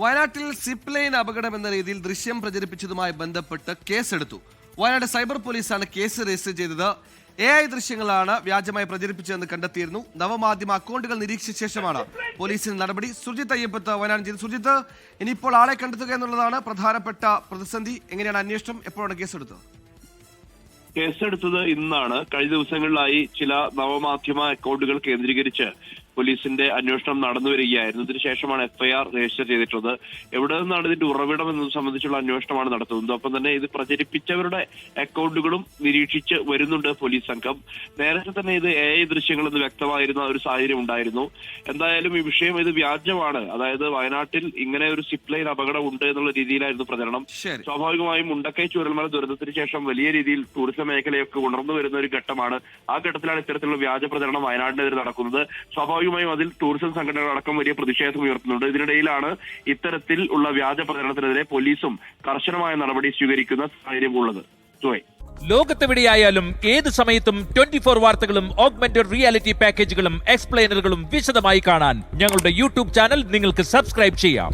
വയനാട്ടിൽ zip line അപകടം എന്ന രീതിയിൽ ദൃശ്യം പ്രചരിപ്പിച്ചതുമായി ബന്ധപ്പെട്ട് കേസെടുത്തു. വയനാട് സൈബർ പോലീസാണ് കേസ് രജിസ്റ്റർ ചെയ്തത്. എ ഐ ദൃശ്യങ്ങളാണ് വ്യാജമായി പ്രചരിപ്പിച്ചതെന്ന് കണ്ടെത്തിയിരുന്നു. നവമാധ്യമ അക്കൗണ്ടുകൾ നിരീക്ഷിച്ച ശേഷമാണ് പോലീസിന് നടപടി. സുജിത്ത് അയ്യപ്പത്ത് വയനാട് ചെയ്തു. സുജിത്ത് ഇനിയിപ്പോൾ ആളെ കണ്ടെത്തുക എന്നുള്ളതാണ് പ്രധാനപ്പെട്ട പ്രതിസന്ധി. എങ്ങനെയാണ് അന്വേഷണം? എപ്പോഴാണ് കേസെടുത്തത്? കേസെടുത്തത് ഇന്നാണ്. കഴിഞ്ഞ ദിവസങ്ങളിലായി ചില നവമാധ്യമ അക്കൗണ്ടുകൾ കേന്ദ്രീകരിച്ച് പോലീസിന്റെ അന്വേഷണം നടന്നു വരികയായിരുന്നു. ഇതിനുശേഷമാണ് എഫ്ഐആർ രജിസ്റ്റർ ചെയ്തിട്ടുള്ളത്. എവിടെ നിന്നാണ് ഇതിന്റെ ഉറവിടം എന്നത് സംബന്ധിച്ചുള്ള അന്വേഷണമാണ് നടത്തുന്നത്. ഒപ്പം തന്നെ ഇത് പ്രചരിപ്പിച്ചവരുടെ അക്കൗണ്ടുകളും നിരീക്ഷിച്ച് വരുന്നുണ്ട് പോലീസ് സംഘം. നേരത്തെ തന്നെ ഇത് എ ഐ ദൃശ്യങ്ങൾ എന്ന് വ്യക്തമായിരുന്ന ഒരു സാഹചര്യം ഉണ്ടായിരുന്നു. എന്തായാലും ഈ വിഷയം ഇത് വ്യാജമാണ്. അതായത് വയനാട്ടിൽ ഇങ്ങനെ ഒരു സിപ്ലൈൻ ലൈൻ അപകടം ഉണ്ട് എന്നുള്ള രീതിയിലായിരുന്നു പ്രചരണം. സ്വാഭാവികമായും മുണ്ടക്കൈ ചൂരൽമല ദുരന്തത്തിന് ശേഷം വലിയ രീതിയിൽ ടൂറിസം മേഖലയൊക്കെ ഉണർന്നു വരുന്ന ഒരു ഘട്ടമാണ്. ആ ഘട്ടത്തിലാണ് ഇത്തരത്തിലുള്ള വ്യാജ പ്രചരണം വയനാടിനെതിരെ നടക്കുന്നത്. സ്വാഭാവികമായും അതിൽ ടൂറിസം സംഘടനകൾ അടക്കം വലിയ പ്രതിഷേധം ഉയർത്തുന്നുണ്ട്. ഇതിനിടയിലാണ് ഇത്തരത്തിൽ ഉള്ള വ്യാജ പ്രചരണത്തിനെതിരെ പോലീസും കർശനമായ നടപടി സ്വീകരിക്കുന്ന സാഹചര്യം ഉള്ളത്. ജോയ്. ലോകത്തെവിടെയായാലും ഏത് സമയത്തും ട്വന്റി ഫോർ വാർത്തകളും ഓഗ്മെന്റഡ് റിയാലിറ്റി പാക്കേജുകളും എക്സ്പ്ലെയിനറുകളും വിശദമായി കാണാൻ ഞങ്ങളുടെ യൂട്യൂബ് ചാനൽ നിങ്ങൾക്ക് സബ്സ്ക്രൈബ് ചെയ്യാം.